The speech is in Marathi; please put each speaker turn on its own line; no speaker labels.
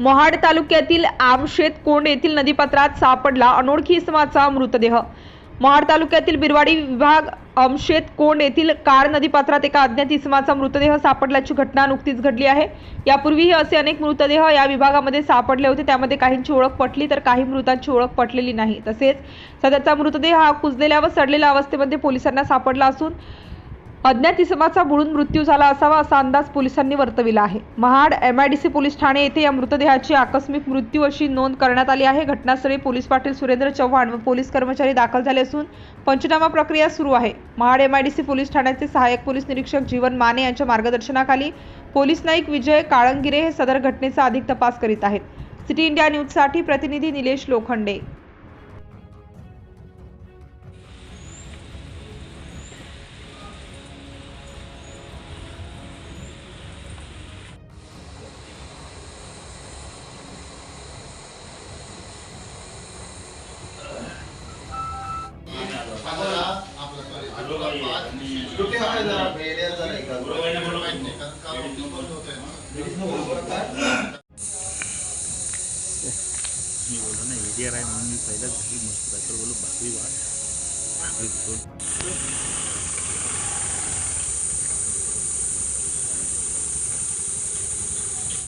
महाड तालुक्यातील आमशेत कोंड येथील नदीपात्रात सापडला अनोळखी इसमाचा मृतदेह. महाड तालुक्यातील बिरवाडी विभाग अमशेत कोंड येथील कार नदीपात्रात एका अज्ञात इसमाचा मृतदेह सापडल्याची घटना नुकतीच घडली आहे. यापूर्वीही असे अनेक मृतदेह या विभागामध्ये सापडले होते. त्यामध्ये काहींची ओळख पटली तर काही मृतांची ओळख पटलेली नाही. तसेच सध्याचा मृतदेह हा कुजलेल्या व सडलेल्या अवस्थेमध्ये पोलिसांना सापडला असून अज्ञात इसमाचा बुडून मृत्यू झाला असावा असा अंदाज पोलिसांनी वर्तविला आहे. Mahad M I D C police Thane येथे या मृतदेहाची आकस्मिक मृत्यू अशी नोंद करण्यात आली आहे. घटनास्थळी पोलीस पाटील सुरेंद्र चव्हाण व पोलीस कर्मचारी दाखल झाले असून पंचनामा प्रक्रिया सुरू आहे. Mahad M I D C police ठाण्याचे सहाय्यक पोलीस निरीक्षक जीवन माने यांच्या मार्गदर्शनाखाली पोलीस नाईक विजय काळंगिरे हे सदर घटनेचा अधिक तपास करीत आहेत. सिटी इंडिया न्यूजसाठी प्रतिनिधी निलेश लोखंडे.
मी बोललो ना एरियर आहे म्हणून मी पहिल्याच घरी मस्त काय तर बोललो भाकरी वाट भाकरी